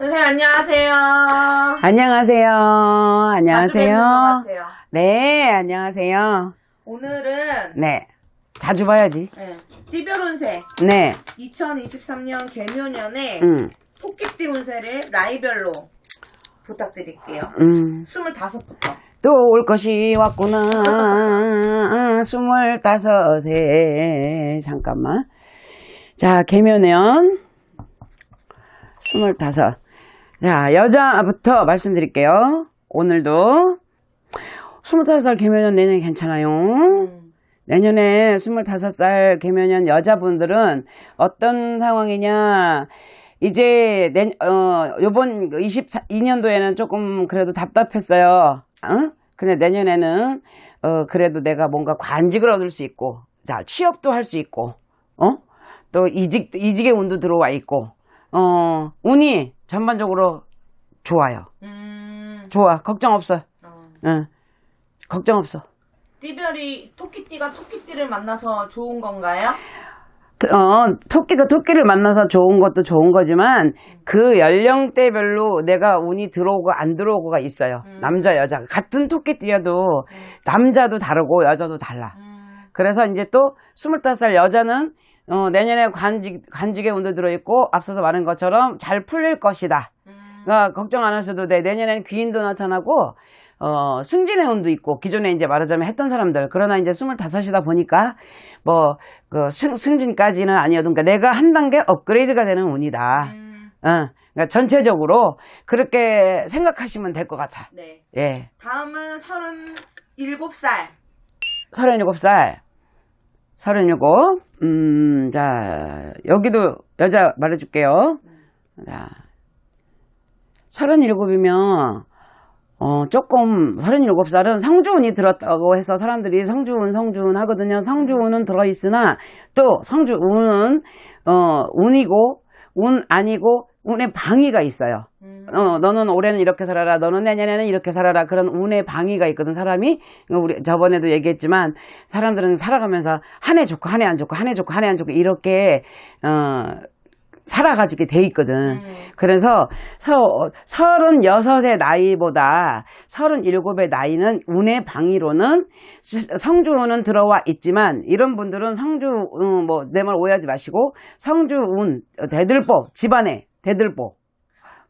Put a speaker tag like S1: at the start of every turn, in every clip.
S1: 선생님 안녕하세요.
S2: 안녕하세요. 안녕하세요. 네, 안녕하세요.
S1: 오늘은
S2: 네. 자주 봐야지.
S1: 네, 띠별 운세
S2: 네.
S1: 2023년 개묘년에
S2: 음,
S1: 토끼띠 운세를 나이별로 부탁드릴게요.
S2: 음.
S1: 25부터.
S2: 또 올 것이 왔구나. 스물다섯에. 잠깐만. 자, 개면연. 스물다섯. 자, 여자부터 말씀드릴게요. 오늘도. 스물다섯 살 개면연 내년 괜찮아요.
S1: 음,
S2: 내년에 25살 개면연 여자분들은 어떤 상황이냐. 이제, 내, 어, 요번 22년도에는 조금 그래도 답답했어요. 어? 근데 내년에는, 어, 그래도 내가 뭔가 관직을 얻을 수 있고, 자, 취업도 할 수 있고, 어? 또 이직, 이직의 운도 들어와 있고, 어, 운이 전반적으로 좋아요.
S1: 음,
S2: 좋아. 걱정 없어.
S1: 어.
S2: 응. 걱정 없어.
S1: 띠별이 토끼띠가 토끼띠를 만나서 좋은 건가요?
S2: 어, 토끼가 토끼를 만나서 좋은 것도 좋은 거지만 그 연령대별로 내가 운이 들어오고 안 들어오고가 있어요.
S1: 음.
S2: 남자, 여자. 같은 토끼띠여도 남자도 다르고 여자도 달라.
S1: 음,
S2: 그래서 이제 또 25살 여자는 어, 내년에 관직, 관직의 운도 들어있고 앞서서 말한 것처럼 잘 풀릴 것이다.
S1: 음,
S2: 그러니까 걱정 안 하셔도 돼. 내년에는 귀인도 나타나고 어, 승진의 운도 있고 기존에 이제 말하자면 했던 사람들 그러나 이제 25이다 보니까 뭐그 승진까지는 아니어도 그러니까 내가 한 단계 업그레이드가 되는 운이다.
S1: 음,
S2: 어, 그러니까 전체적으로 그렇게 생각하시면 될 것 같아.
S1: 네.
S2: 예.
S1: 다음은 37살.
S2: 37살. 37. 음, 자, 여기도 여자 말해줄게요. 자, 37이면, 어, 조금, 37살은 성주운이 들었다고 해서 사람들이 성주운, 성주운 하거든요. 성주운은 들어있으나, 또 성주운은, 어, 운이고, 운 아니고, 운의 방위가 있어요.
S1: 음,
S2: 어, 너는 올해는 이렇게 살아라. 너는 내년에는 이렇게 살아라. 그런 운의 방위가 있거든, 사람이. 우리 저번에도 얘기했지만, 사람들은 살아가면서 한 해 좋고, 한 해 안 좋고, 한 해 좋고, 한 해 안 좋고, 이렇게, 어, 살아가지게 돼 있거든.
S1: 음.
S2: 그래서 서, 36의 나이보다 37의 나이는 운의 방위로는 성주운은 들어와 있지만 이런 분들은 성주 어, 뭐내 말 오해하지 마시고 성주운 대들보 집안에 대들보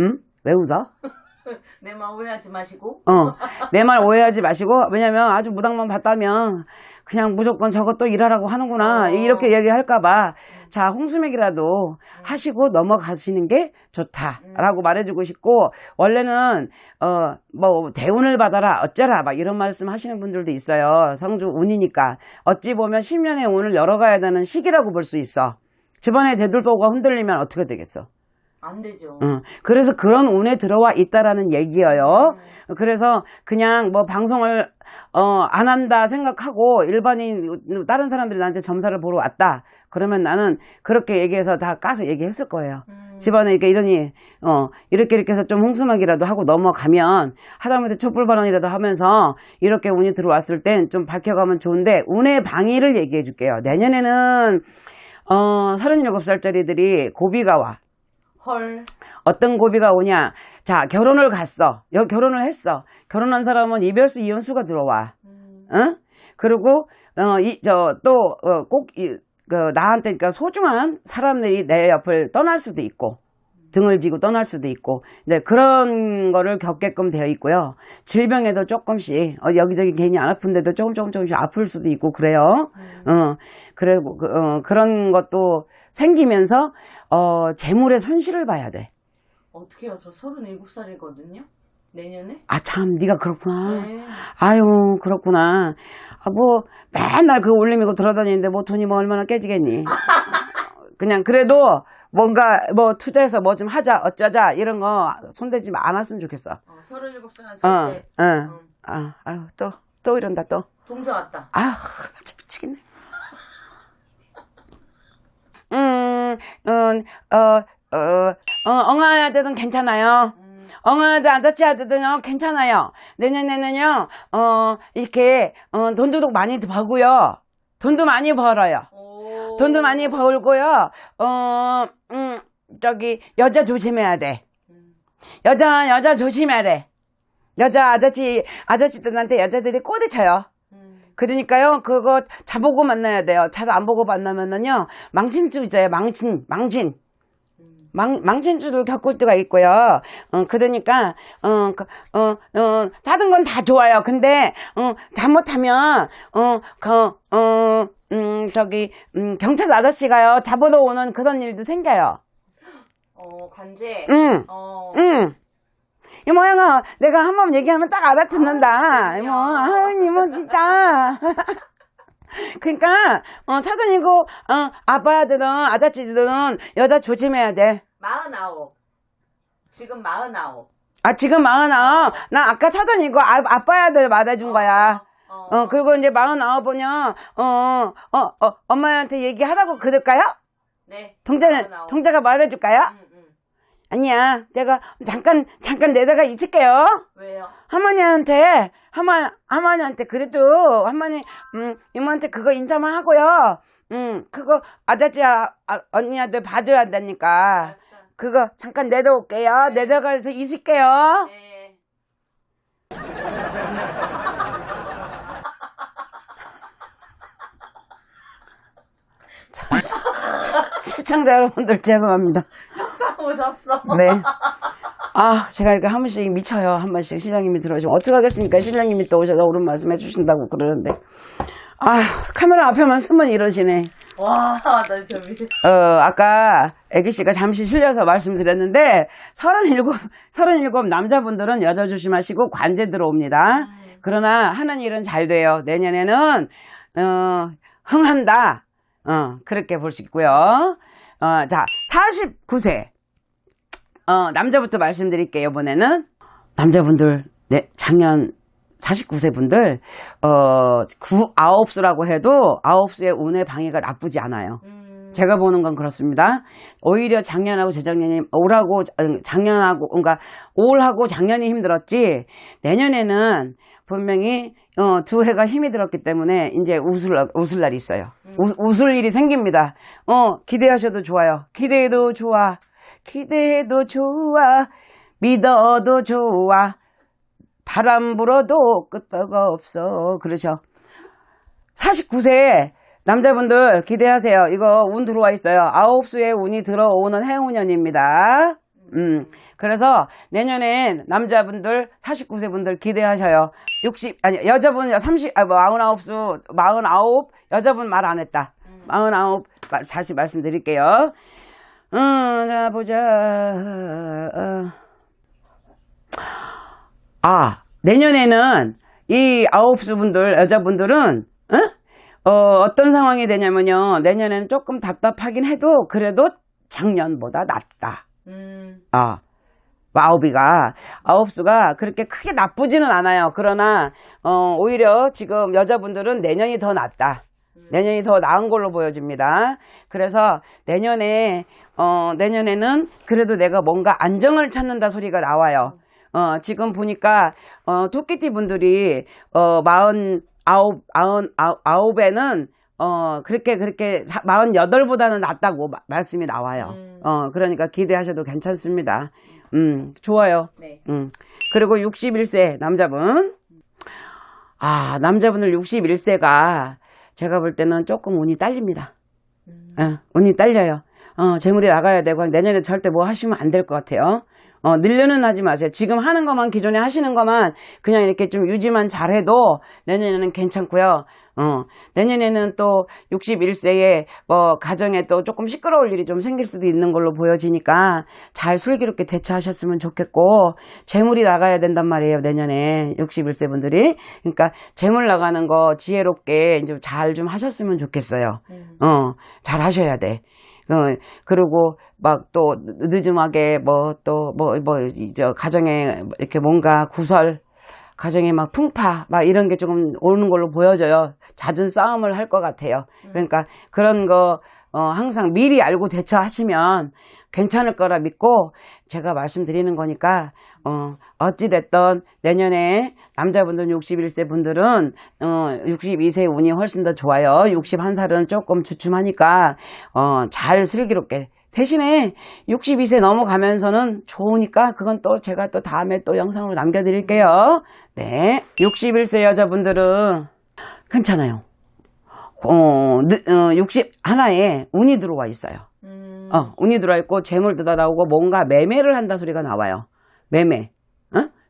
S2: 응? 왜 웃어?
S1: 내 말 오해하지 마시고.
S2: 어, 내 말 오해하지 마시고, 왜냐면 아주 무당만 봤다면, 그냥 무조건 저것도 일하라고 하는구나,
S1: 어.
S2: 이렇게 얘기할까봐, 자, 홍수맥이라도 하시고 넘어가시는 게 좋다라고 말해주고 싶고, 원래는, 어, 뭐, 대운을 받아라, 어쩌라, 막 이런 말씀 하시는 분들도 있어요. 성주 운이니까. 어찌 보면 10년의 운을 열어가야 되는 시기라고 볼 수 있어. 집안에 대들보가 흔들리면 어떻게 되겠어?
S1: 안 되죠.
S2: 응. 그래서 그런 운에 들어와 있다라는 얘기예요. 그래서 그냥 뭐 방송을 어, 안 한다 생각하고 일반인 다른 사람들이 나한테 점사를 보러 왔다. 그러면 나는 그렇게 얘기해서 다 까서 얘기했을 거예요.
S1: 음,
S2: 집안에 이렇게 이러니 어 이렇게 이렇게 해서 좀 홍수막이라도 하고 넘어가면 하다못해 촛불 발언이라도 하면서 이렇게 운이 들어왔을 땐 좀 밝혀가면 좋은데 운의 방위를 얘기해 줄게요. 내년에는 어 37살짜리들이 고비가 와.
S1: 헐.
S2: 어떤 고비가 오냐? 자, 결혼을 갔어. 여, 결혼을 했어. 결혼한 사람은 이별수, 이혼수가 들어와.
S1: 음,
S2: 응? 그리고, 어, 이, 저, 또, 어, 꼭, 이, 그, 나한테, 그니까 소중한 사람들이 내 옆을 떠날 수도 있고, 등을 지고 떠날 수도 있고, 네, 그런 거를 겪게끔 되어 있고요. 질병에도 조금씩, 어, 여기저기 괜히 안 아픈데도 조금, 조금, 조금씩 아플 수도 있고, 그래요. 어, 그리고, 그, 어, 그런 것도 생기면서, 어, 재물의 손실을 봐야 돼.
S1: 어떻게 해요? 저 37살이거든요. 내년에?
S2: 아, 참, 네가 그렇구나.
S1: 네.
S2: 아유, 그렇구나. 아, 뭐, 맨날 그거 올리고 돌아다니는데 뭐 돈이 뭐 얼마나 깨지겠니? 그냥 그래도 뭔가 뭐 투자해서 뭐 좀 하자, 어쩌자, 이런 거 손대지 않았으면 좋겠어.
S1: 어, 37살은
S2: 어,
S1: 절대.
S2: 어.
S1: 응.
S2: 아, 아유, 또, 또 이런다, 또.
S1: 동자 왔다.
S2: 나참 미치겠네. 음, 음, 어, 어, 어, 엉아야들은 괜찮아요.
S1: 음,
S2: 엉아야들 아저씨 아들은요, 괜찮아요. 내년에는요, 어, 이렇게, 어, 돈도 많이 벌고요. 돈도 많이 벌어요.
S1: 오.
S2: 돈도 많이 벌고요. 어, 음, 저기, 여자 조심해야 돼.
S1: 음,
S2: 여자, 여자 조심해야 돼. 여자, 아저씨, 아저씨들한테 여자들이 꼬대쳐요.
S1: 음.
S2: 그러니까요, 그거 자보고 만나야 돼요. 자도 안 보고 만나면은요, 있어요. 망친, 망친. 망, 망친줄을 겪을 때가 있고요. 어, 그러니까, 어, 그, 어, 어, 다른 건 다 좋아요. 근데, 어, 잘못하면, 어, 그, 어, 음, 저기, 음, 경찰 아저씨가요, 잡으러 오는 그런 일도 생겨요.
S1: 어, 관제.
S2: 응,
S1: 어.
S2: 응. 이 모양아, 내가 한 번 얘기하면 딱 알아듣는다.
S1: 아,
S2: 이모, 아, 이모, 진짜. 그러니까, 어, 사돈이고, 어, 아빠들은, 아저씨들은 여자 조심해야 돼.
S1: 마흔아홉. 지금 마흔아홉.
S2: 아, 지금 마흔아홉. 나 아까 사돈이고, 아, 아빠 아들 말해준 거야.
S1: 어.
S2: 어, 그리고 이제 마흔아홉 보면, 어, 어, 어, 엄마한테 얘기하라고 그럴까요?
S1: 네.
S2: 동자는,
S1: 마흔아홉.
S2: 동자가 말해줄까요?
S1: 응, 응.
S2: 아니야. 내가 잠깐, 잠깐 내다가 있을게요.
S1: 왜요?
S2: 할머니한테 할머니 할머니한테 그래도 할머니 음 이모한테 그거 인사만 하고요. 음 그거 아저씨 아, 아, 언니한테 봐줘야 한다니까.
S1: 알았어.
S2: 그거 잠깐 내려올게요.
S1: 네.
S2: 내려가서 있을게요.
S1: 네.
S2: 시청자 여러분들 죄송합니다.
S1: 오셨어.
S2: 네. 아, 제가 이렇게 한 번씩 미쳐요. 한 번씩 신랑님이 들어오시면. 어떡하겠습니까? 신랑님이 또 오셔서 옳은 말씀 해주신다고 그러는데. 아, 카메라 앞에만 서면 이러시네.
S1: 와, 나저 미.
S2: 어, 아까 애기 씨가 잠시 실려서 말씀드렸는데, 37, 37 남자분들은 여자 조심하시고 관제 들어옵니다. 그러나 하는 일은 잘 돼요. 내년에는, 어, 흥한다. 어, 그렇게 볼 수 있고요. 어, 자, 49세. 어, 남자부터 말씀드릴게요, 이번에는. 남자분들, 네, 작년 49세 분들, 어, 9, 9수라고 해도 9수의 운의 방해가 나쁘지 않아요.
S1: 음.
S2: 제가 보는 건 그렇습니다. 오히려 작년하고 재작년이, 올하고, 음, 작년하고, 그러니까 올하고 작년이 힘들었지, 내년에는 분명히, 어, 두 해가 힘이 들었기 때문에 이제 웃을, 웃을 날이 있어요. 우- 웃을 일이 생깁니다. 어, 기대하셔도 좋아요. 기대해도 좋아. 기대해도 좋아. 믿어도 좋아. 바람 불어도 끄떡 없어. 그러셔. 49세 남자분들 기대하세요. 이거 운 들어와 있어요. 아홉 수의 운이 들어오는 해운년입니다. 음, 그래서 내년엔 남자분들 49세 분들 기대하셔요. 60 아니 여자분 30 아, 뭐 49수 49 여자분 말 안 했다. 49 마- 다시 말씀드릴게요. 음, 자 보자. 어. 아, 내년에는 이 아홉수 분들, 여자분들은, 어? 어, 어떤 상황이 되냐면요. 내년에는 조금 답답하긴 해도 그래도 작년보다 낫다.
S1: 음.
S2: 아, 아홉이가, 아홉수가 그렇게 크게 나쁘지는 않아요. 그러나, 어, 오히려 지금 여자분들은 내년이 더 낫다. 내년이 더 나은 걸로 보여집니다. 그래서 내년에, 어, 내년에는 그래도 내가 뭔가 안정을 찾는다 소리가 나와요. 어, 지금 보니까, 어, 토끼띠 분들이, 어, 마흔, 아홉, 아흔, 아홉, 아홉에는, 어, 그렇게, 그렇게, 사- 마흔 여덟보다는 낫다고 마- 말씀이 나와요.
S1: 음.
S2: 어, 그러니까 기대하셔도 괜찮습니다. 음, 좋아요.
S1: 네.
S2: 음. 그리고 61세 남자분. 아, 남자분들 61세가 제가 볼 때는 조금 운이 딸립니다.
S1: 음.
S2: 예, 운이 딸려요. 어, 재물이 나가야 되고 내년에 절대 뭐 하시면 안 될 것 같아요. 어, 늘려는 하지 마세요. 지금 하는 것만 기존에 하시는 것만 그냥 이렇게 좀 유지만 잘해도 내년에는 괜찮고요. 어, 내년에는 또 61세에 뭐 가정에 또 조금 시끄러울 일이 좀 생길 수도 있는 걸로 보여지니까 잘 슬기롭게 대처하셨으면 좋겠고 재물이 나가야 된단 말이에요. 내년에 61세 분들이. 그러니까 재물 나가는 거 지혜롭게 이제 잘 좀 하셨으면 좋겠어요.
S1: 음.
S2: 어, 잘 하셔야 돼. 어, 그리고 막 또 늦음하게 뭐 또 뭐, 뭐, 이저 가정에 이렇게 뭔가 구설, 가정에 막 풍파, 막 이런 게 조금 오는 걸로 보여져요. 잦은 싸움을 할 것 같아요. 그러니까 그런 거, 어, 항상 미리 알고 대처하시면 괜찮을 거라 믿고 제가 말씀드리는 거니까, 어, 어찌됐던 내년에 남자분들 61세 분들은, 어, 62세 운이 훨씬 더 좋아요. 61살은 조금 주춤하니까, 어, 잘 슬기롭게 대신에 62세 넘어가면서는 좋으니까 그건 또 제가 또 다음에 또 영상으로 남겨드릴게요. 네. 61세 여자분들은 괜찮아요. 어, 늦- 어, 60 하나에 운이 들어와 있어요.
S1: 음.
S2: 어, 운이 들어와 있고 재물 뜯어 나오고 뭔가 매매를 한다 소리가 나와요. 매매.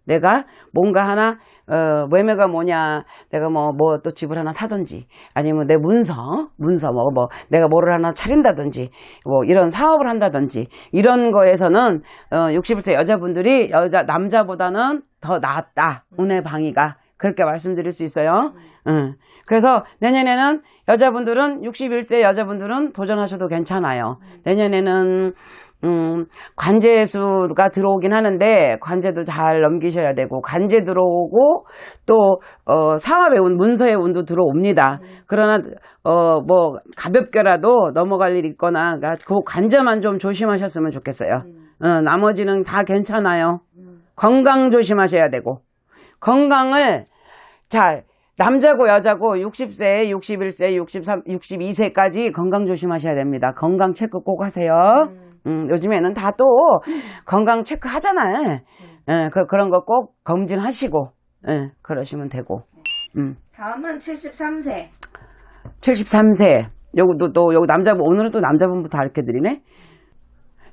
S2: 어? 내가 뭔가 하나 어, 매매가 뭐냐? 내가 뭐 뭐 또 집을 하나 사든지 아니면 내 문서, 문서 뭐뭐 내가 뭐를 하나 차린다든지 뭐 이런 사업을 한다든지 이런 거에서는 어, 61세 여자분들이 여자 남자보다는 더 낫다. 운의 방위가 그렇게 말씀드릴 수 있어요. 응. 그래서 내년에는 여자분들은 61세 여자분들은 도전하셔도 괜찮아요. 내년에는 음, 관제수가 들어오긴 하는데 관제도 잘 넘기셔야 되고 관제 들어오고 또 어, 사업의 운, 문서의 운도 들어옵니다. 그러나 어, 뭐 가볍게라도 넘어갈 일 있거나 그러니까 그 관제만 좀 조심하셨으면 좋겠어요. 어, 나머지는 다 괜찮아요. 건강 조심하셔야 되고 건강을 자 남자고 여자고 60세, 61세, 63, 62세까지 건강 조심하셔야 됩니다. 건강 체크 꼭 하세요. 음, 요즘에는 다 또 건강 체크 하잖아요. 예, 그, 그런 거 꼭 검진하시고, 예, 그러시면 되고. 음,
S1: 다음은 73세.
S2: 73세. 요거 또, 요거 남자분, 오늘은 또 남자분부터 알게 드리네.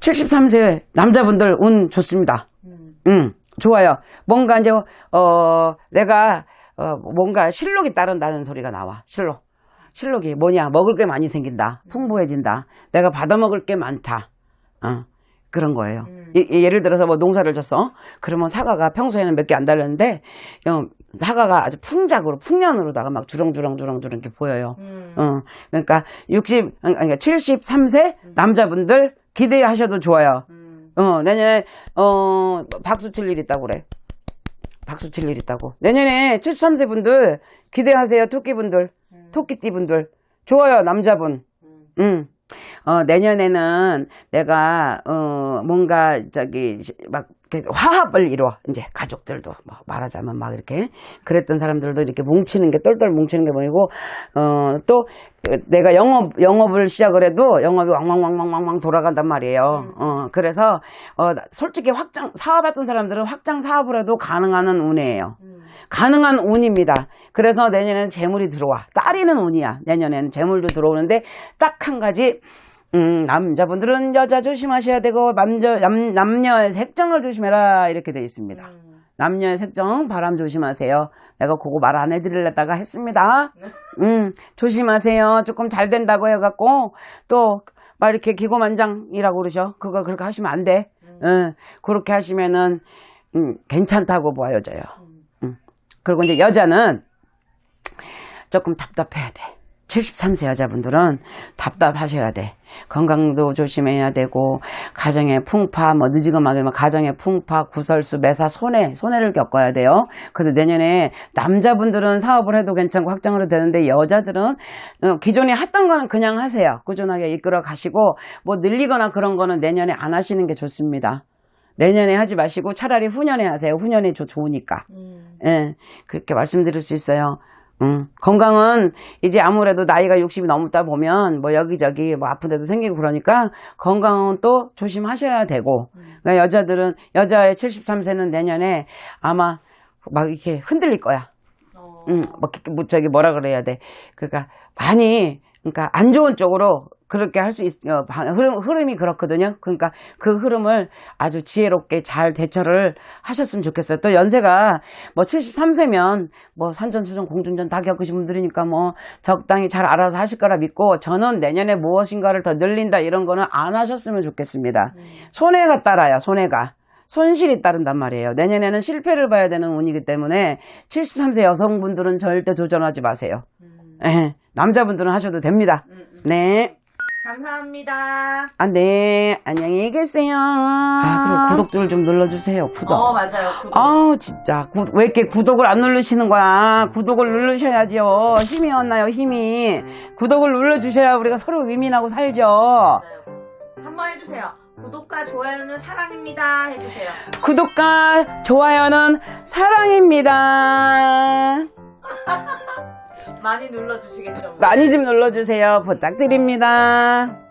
S2: 73세 남자분들 운 좋습니다.
S1: 음.
S2: 음, 좋아요. 뭔가 이제, 어, 내가, 어, 뭔가 실록이 따른다는 소리가 나와. 실록. 실록이 뭐냐. 먹을 게 많이 생긴다. 풍부해진다. 내가 받아 먹을 게 많다. 어, 그런 거예요.
S1: 음.
S2: 예- 예- 예를 들어서 뭐 농사를 졌어. 그러면 사과가 평소에는 몇 개 안 달렸는데, 어, 사과가 아주 풍작으로, 풍년으로다가 막 주렁주렁주렁주렁 이렇게 보여요.
S1: 음.
S2: 어, 그러니까 60, 아니, 그러니까 73세 남자분들 기대하셔도 좋아요.
S1: 음.
S2: 어, 내년에, 어, 박수 칠 일 있다고 그래. 박수 칠 일 있다고. 내년에 73세 분들 기대하세요. 토끼 분들. 토끼띠 분들. 좋아요. 남자분. 음. 어, 내년에는 내가, 어, 뭔가, 저기, 시- 막, 화합을 이루어. 이제 가족들도, 뭐, 말하자면 막 이렇게. 그랬던 사람들도 이렇게 뭉치는 게, 똘똘 뭉치는 게 보이고, 어, 또, 그 내가 영업, 영업을 시작을 해도 영업이 왕왕왕왕왕왕 돌아간단 말이에요. 어, 그래서, 어, 나- 솔직히 확장, 사업했던 사람들은 확장 사업을 해도 가능한 운이에요. 가능한 운입니다. 그래서 내년에는 재물이 들어와. 따리는 운이야. 내년에는 재물도 들어오는데 딱 한 가지 음, 남자분들은 여자 조심하셔야 되고 남자 남, 남녀의 색정을 조심해라 이렇게 돼 있습니다. 남녀의 색정 바람 조심하세요. 내가 그거 말 안 해드리려다가 했습니다. 음, 조심하세요. 조금 잘 된다고 해갖고 또 막 이렇게 기고만장이라고 그러셔. 그거 그렇게 하시면 안 돼. 응, 그렇게 하시면은 음, 괜찮다고 보여져요. 음. 그리고 이제 여자는 조금 답답해야 돼. 73세 여자분들은 답답하셔야 돼. 건강도 조심해야 되고, 가정의 풍파, 뭐, 늦지막하게 뭐 가정의 풍파, 구설수, 매사, 손해, 손해를 겪어야 돼요. 그래서 내년에 남자분들은 사업을 해도 괜찮고 해도 되는데, 여자들은, 어, 기존에 했던 거는 그냥 하세요. 꾸준하게 이끌어 가시고, 뭐, 늘리거나 그런 거는 내년에 안 하시는 게 좋습니다. 내년에 하지 마시고 차라리 후년에 하세요. 후년에 저 좋으니까.
S1: 음.
S2: 예, 그렇게 말씀드릴 수 있어요. 음, 건강은 이제 아무래도 나이가 60이 넘다 보면 뭐 여기저기 뭐 아픈 데도 생기고 그러니까 건강은 또 조심하셔야 되고 그러니까 여자들은 여자의 73세는 내년에 아마 막 이렇게 흔들릴 거야.
S1: 어.
S2: 음, 뭐, 기- 뭐 저기 뭐라 그래야 돼. 그러니까 많이 그러니까 안 좋은 쪽으로 그렇게 할 수 있, 어, 방- 흐름, 흐름이 그렇거든요. 그러니까 그 흐름을 아주 지혜롭게 잘 대처를 하셨으면 좋겠어요. 또 연세가 뭐 73세면 뭐 산전 수전 공중전 다 겪으신 분들이니까 뭐 적당히 잘 알아서 하실 거라 믿고 저는 내년에 무엇인가를 더 늘린다 이런 거는 안 하셨으면 좋겠습니다. 손해가 따라요, 손해가. 손실이 따른단 말이에요. 내년에는 실패를 봐야 되는 운이기 때문에 73세 여성분들은 절대 도전하지 마세요. 예, 남자분들은 하셔도 됩니다. 네.
S1: 감사합니다.
S2: 아, 네. 안녕히 계세요. 아, 그리고 구독 좀 눌러주세요. 구독.
S1: 어, 맞아요. 구독.
S2: 아우, 진짜. 구- 왜 이렇게 구독을 안 누르시는 거야? 구독을 누르셔야지요. 힘이 왔나요, 힘이. 구독을 눌러주셔야 우리가 서로 위민하고 살죠.
S1: 맞아요. 한번 해주세요. 구독과 좋아요는 사랑입니다. 해주세요.
S2: 구독과 좋아요는 사랑입니다.
S1: 많이 눌러주시겠죠? 뭐.
S2: 많이 좀 눌러주세요. 부탁드립니다.